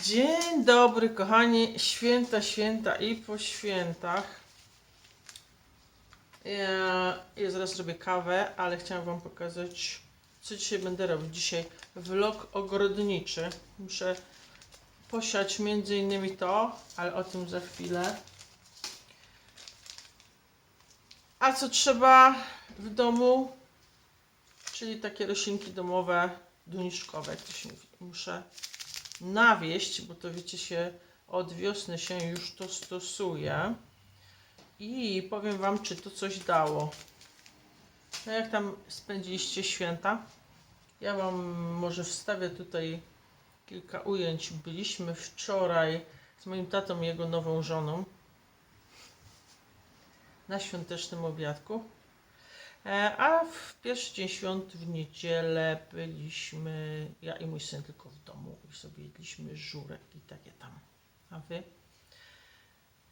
Dzień dobry, kochani. Święta, święta i po świętach. Ja, ja zaraz robię kawę, ale chciałam Wam pokazać, co dzisiaj będę robić. Dzisiaj vlog ogrodniczy. Muszę posiać między innymi to, ale o tym za chwilę. A co trzeba w domu? Czyli takie roślinki domowe, doniczkowe, jak to się mówi. Muszę nawieść, bo to wiecie się od wiosny się już to stosuje. I powiem Wam, czy to coś dało. No jak tam spędziliście święta? Ja Wam może wstawię tutaj kilka ujęć. Byliśmy wczoraj z moim tatą i jego nową żoną na świątecznym obiadku. E, A w pierwszy dzień świąt w niedzielę byliśmy, ja i mój syn tylko w domu i sobie jedliśmy żurek i takie tam. A wy?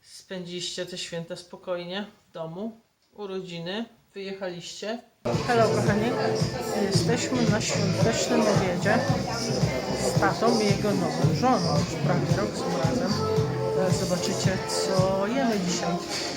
Spędziliście te święta spokojnie w domu, urodziny, wyjechaliście. Hello kochani, jesteśmy na świątecznym obiedzie z tatą i jego nową żoną, już prawie rok są razem. Teraz zobaczycie co jemy dzisiaj.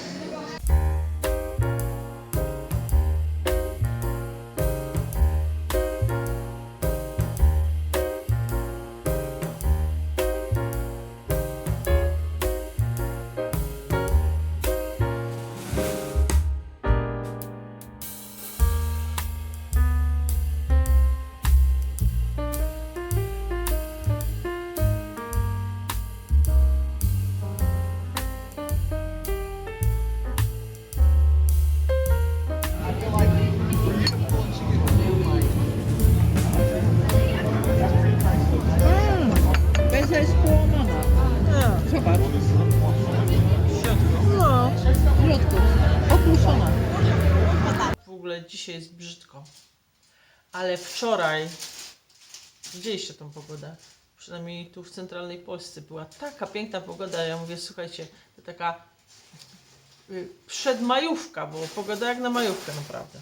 Jest połamana. Zobacz. No. W środku. Okruszona. W ogóle dzisiaj jest brzydko. Ale wczoraj widzieliście tą pogodę. Przynajmniej tu w centralnej Polsce była taka piękna pogoda. Ja mówię, słuchajcie, to taka y, przedmajówka, bo pogoda jak na majówkę naprawdę.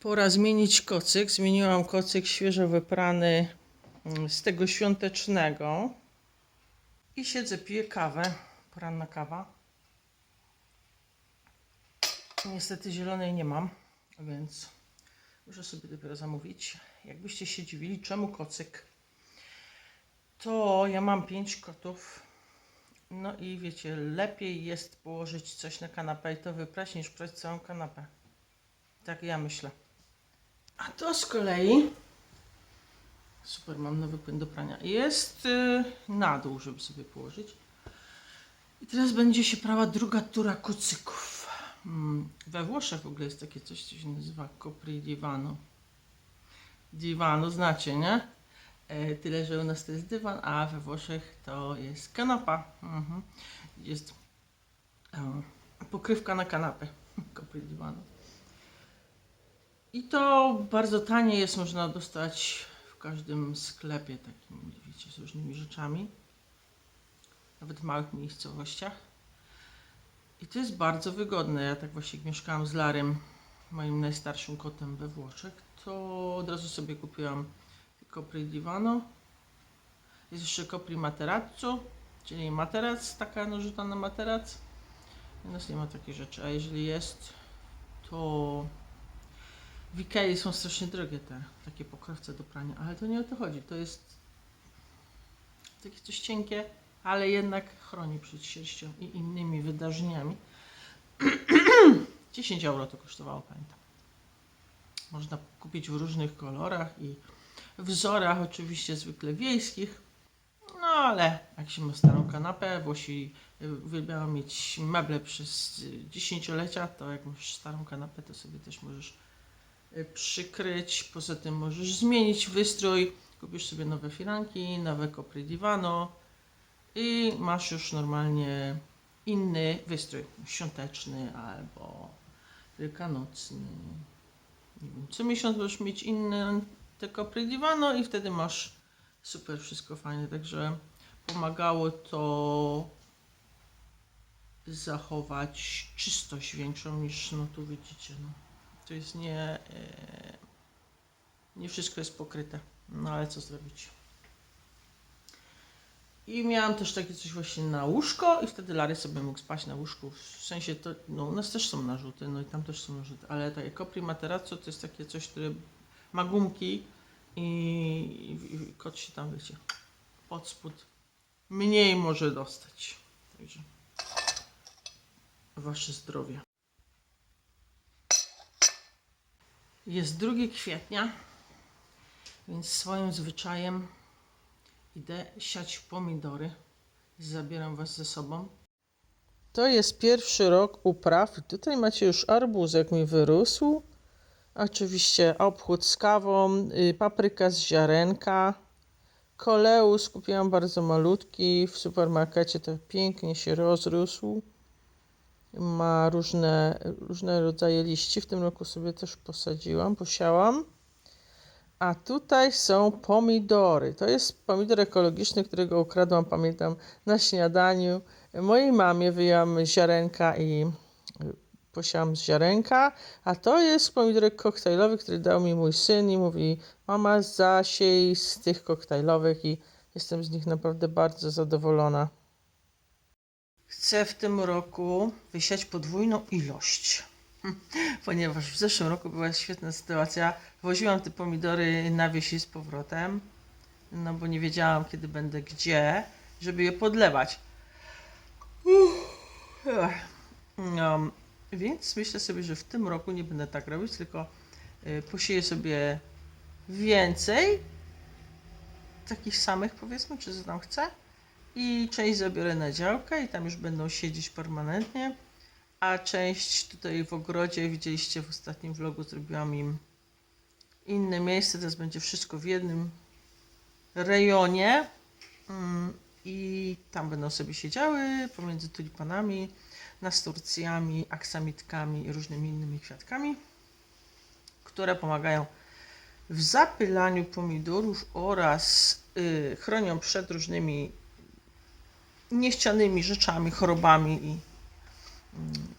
Pora zmienić kocyk. Zmieniłam kocyk świeżo wyprany mm, z tego świątecznego. I siedzę, piję kawę. Poranna kawa. Niestety zielonej nie mam, więc muszę sobie dopiero zamówić. Jakbyście się dziwili, czemu kocyk, to ja mam pięć kotów. No i wiecie, lepiej jest położyć coś na kanapę i to wyprać, niż prać całą kanapę. Tak ja myślę. A to z kolei, super, mam nowy płyn do prania, jest y, na dół, żeby sobie położyć. I teraz będzie się prała druga tura kocyków. Mm, We Włoszech w ogóle jest takie coś, co się nazywa Copri Divano. Divano znacie, nie? E, tyle, że u nas to jest dywan, a we Włoszech to jest kanapa. Mhm. Jest e, pokrywka na kanapę. Copri Divano. I to bardzo tanie jest, można dostać każdym sklepie takim, wiecie, z różnymi rzeczami. Nawet w małych miejscowościach. I to jest bardzo wygodne. Ja tak właśnie jak mieszkałam z Larym, moim najstarszym kotem we Włoszech, to od razu sobie kupiłam Copri Divano. Jest jeszcze Copri Materazzo, czyli materac, taka narzuta na materac. U nas nie ma takiej rzeczy, a jeżeli jest, to w Ikei są strasznie drogie te takie pokrowce do prania, ale to nie o to chodzi. To jest takie coś cienkie, ale jednak chroni przed sierścią i innymi wydarzeniami. 10 euro to kosztowało, pamiętam. Można kupić w różnych kolorach i wzorach, oczywiście zwykle wiejskich. No ale jak się ma starą kanapę, Włosi y, uwielbiają mieć meble przez y, dziesięciolecia, to jak masz starą kanapę, to sobie też możesz przykryć. Poza tym możesz zmienić wystrój. Kupisz sobie nowe firanki, nowe kopry i masz już normalnie inny wystrój, świąteczny albo wielkanocny. Co miesiąc możesz mieć inny te kopry i wtedy masz super wszystko fajnie, także pomagało to zachować czystość większą niż no tu widzicie, no. To jest nie e, nie wszystko jest pokryte, no ale co zrobić. I miałam też takie coś właśnie na łóżko i wtedy Lary sobie mógł spać na łóżku. W sensie to, no u nas też są narzuty, no i tam też są narzuty, ale takie Copri Materazzo to jest takie coś, które ma gumki i, i, i kot się tam, wiecie, pod spód mniej może dostać. Także wasze zdrowie. Jest 2 kwietnia, więc swoim zwyczajem idę siać pomidory. Zabieram Was ze sobą. To jest pierwszy rok upraw. Tutaj macie już arbuzek mi wyrósł. Oczywiście obchód z kawą, y, papryka z ziarenka. Koleus kupiłam bardzo malutki. W supermarkecie to pięknie się rozrósł. Ma różne, różne rodzaje liści. W tym roku sobie też posadziłam, posiałam. A tutaj są pomidory. To jest pomidor ekologiczny, którego ukradłam, pamiętam, na śniadaniu. Mojej mamie wyjęłam ziarenka i y, posiałam z ziarenka. A to jest pomidorek koktajlowy, który dał mi mój syn i mówi, mama zasiej z tych koktajlowych i jestem z nich naprawdę bardzo zadowolona. Chcę w tym roku wysiać podwójną ilość ponieważ w zeszłym roku była świetna sytuacja. Woziłam te pomidory na wieś i z powrotem, no bo nie wiedziałam, kiedy będę gdzie, żeby je podlewać. No, więc myślę sobie, że w tym roku nie będę tak robić, tylko y, posieję sobie więcej takich samych, powiedzmy, czy co tam chcę. I część zabiorę na działkę i tam już będą siedzieć permanentnie. A część tutaj w ogrodzie, widzieliście w ostatnim vlogu, zrobiłam im inne miejsce, teraz będzie wszystko w jednym rejonie. Mm, i tam będą sobie siedziały pomiędzy tulipanami, nasturcjami, aksamitkami i różnymi innymi kwiatkami, które pomagają w zapylaniu pomidorów oraz y, chronią przed różnymi niechcianymi rzeczami, chorobami i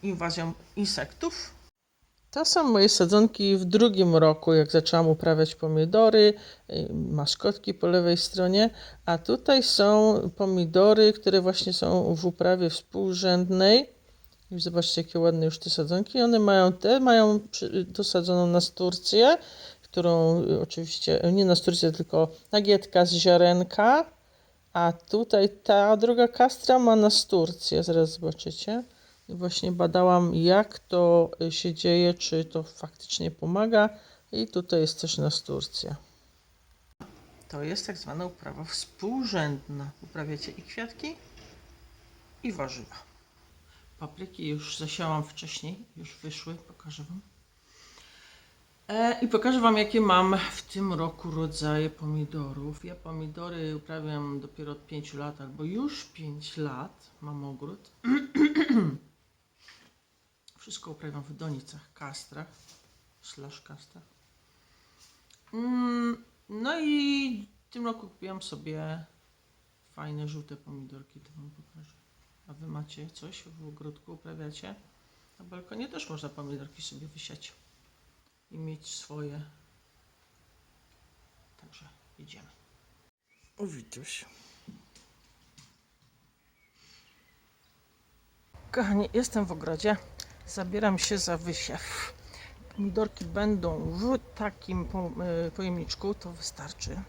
inwazją insektów. To są moje sadzonki w drugim roku, jak zaczęłam uprawiać pomidory. y, Maskotki po lewej stronie. A tutaj są pomidory, które właśnie są w uprawie współrzędnej. I zobaczcie, jakie ładne już te sadzonki. One mają te, mają dosadzoną nasturcję, którą y, oczywiście, nie nasturcję, tylko nagietka z ziarenka. A tutaj ta druga kastra ma nasturcję, zaraz zobaczycie. I właśnie badałam, jak to się dzieje, czy to faktycznie pomaga. I tutaj jest też nasturcja. To jest tak zwana uprawa współrzędna. Uprawiacie i kwiatki, i warzywa. Papryki już zasiałam wcześniej, już wyszły, pokażę Wam. E, I pokażę Wam, jakie mam w tym roku rodzaje pomidorów. Ja pomidory uprawiam dopiero od 5 lat, albo już 5 lat. Mam ogród. Wszystko uprawiam w donicach, kastrach, slash kastrach. Mm, no i w tym roku kupiłam sobie fajne żółte pomidorki, to Wam pokażę. A Wy macie coś w ogródku, uprawiacie? Na balkonie też można pomidorki sobie wysiać i mieć swoje. Także idziemy. O, Wituś. Kochani, jestem w ogrodzie. Zabieram się za wysiew. Pomidorki będą w takim e, pojemniczku, to wystarczy.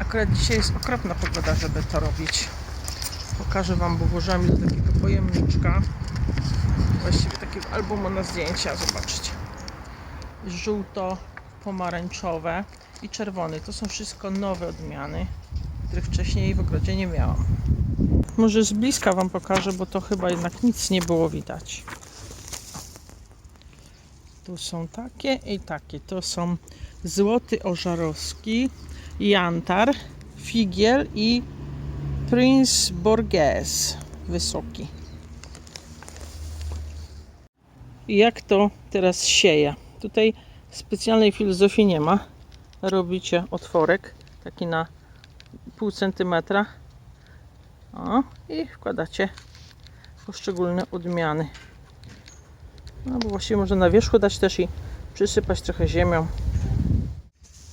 Akurat dzisiaj jest okropna pogoda, żeby to robić. Pokażę Wam, bo włożyłam do takiego pojemniczka. Właściwie takiego albumu na zdjęcia, zobaczcie. Żółto-pomarańczowe i czerwony. To są wszystko nowe odmiany, których wcześniej w ogrodzie nie miałam. Może z bliska Wam pokażę, bo to chyba jednak nic nie było widać. Tu są takie i takie. To są złoty ożarowski, jantar, figiel i Prince Borghese wysoki. Jak to teraz sieje? Tutaj specjalnej filozofii nie ma. Robicie otworek taki na pół centymetra o, i wkładacie poszczególne odmiany. No bo właściwie można na wierzchu dać też i przysypać trochę ziemią.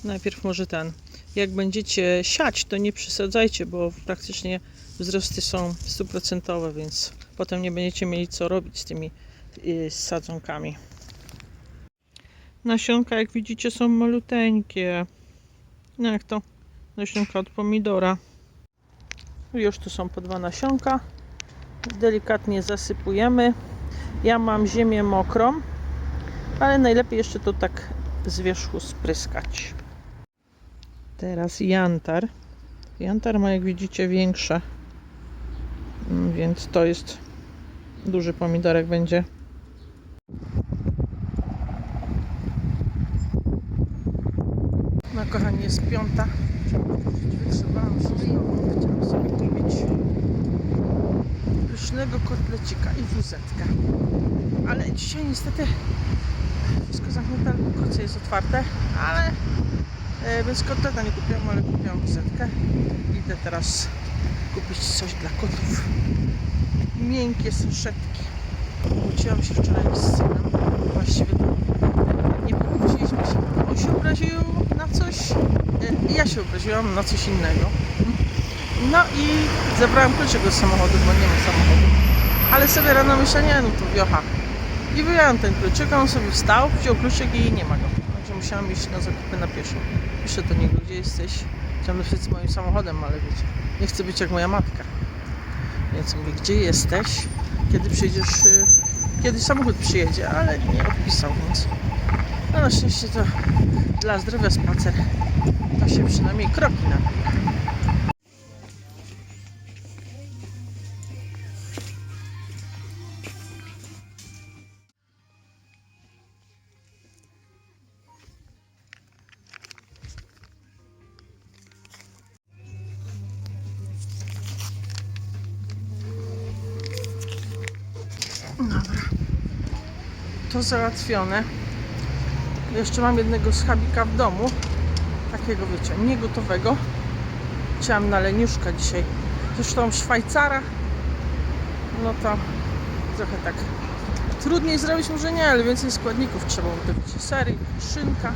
Najpierw może ten. Jak będziecie siać, to nie przesadzajcie, bo praktycznie wzrosty są stuprocentowe, więc potem nie będziecie mieli co robić z tymi y, sadzonkami. Nasionka, jak widzicie, są maluteńkie. No jak to? Nasionka od pomidora. Już tu są po dwa nasionka. Delikatnie zasypujemy. Ja mam ziemię mokrą, ale najlepiej jeszcze to tak z wierzchu spryskać. Teraz jantar. Jantar ma, jak widzicie, większe. Mm, Więc to jest duży pomidorek będzie. Kochani, jest piąta. Wytrzymałam się znowu. Chciałam sobie kupić pysznego kotlecika i wuzetkę. Ale dzisiaj niestety wszystko zamknięte, koce jest otwarte, ale e, więc kotleta nie kupiłam, ale kupiłam wuzetkę. Idę teraz kupić coś dla kotów. Miękkie saszetki. Kłóciłam się wczoraj z synem. Właściwie to nie pokłóciliśmy się. On się obraził coś i ja się obraziłam na coś innego. No i zabrałam kluczyk od samochodu, bo nie mam samochodu. Ale sobie rano myślę, nie no to wiocha. I wyjąłem ten kluczyk, on sobie wstał, wziął kluczyk i nie ma go. Także musiałam iść na zakupy na pieszo. Piszę do niego, gdzie jesteś? Chciałam dotrzeć z moim samochodem, ale wiecie, nie chcę być jak moja matka. Więc mówię, gdzie jesteś? Kiedy przyjedziesz, y, kiedy samochód przyjedzie, ale nie odpisał, więc no na szczęście to dla zdrowia spacer to się przynajmniej kroki napija. Dobra. To załatwione. Jeszcze mam jednego schabika w domu. Takiego wiecie, nie gotowego. Chciałam na leniuszka dzisiaj. Zresztą Szwajcara. No to trochę tak trudniej zrobić może nie, ale więcej składników trzeba, wiecie, sery, szynka.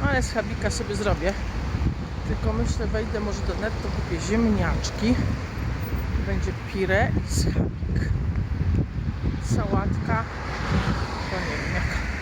No, Ale schabika sobie zrobię. Tylko myślę, wejdę może do netto, kupię ziemniaczki. Będzie pire i schabik sałatka, to nie wiem jak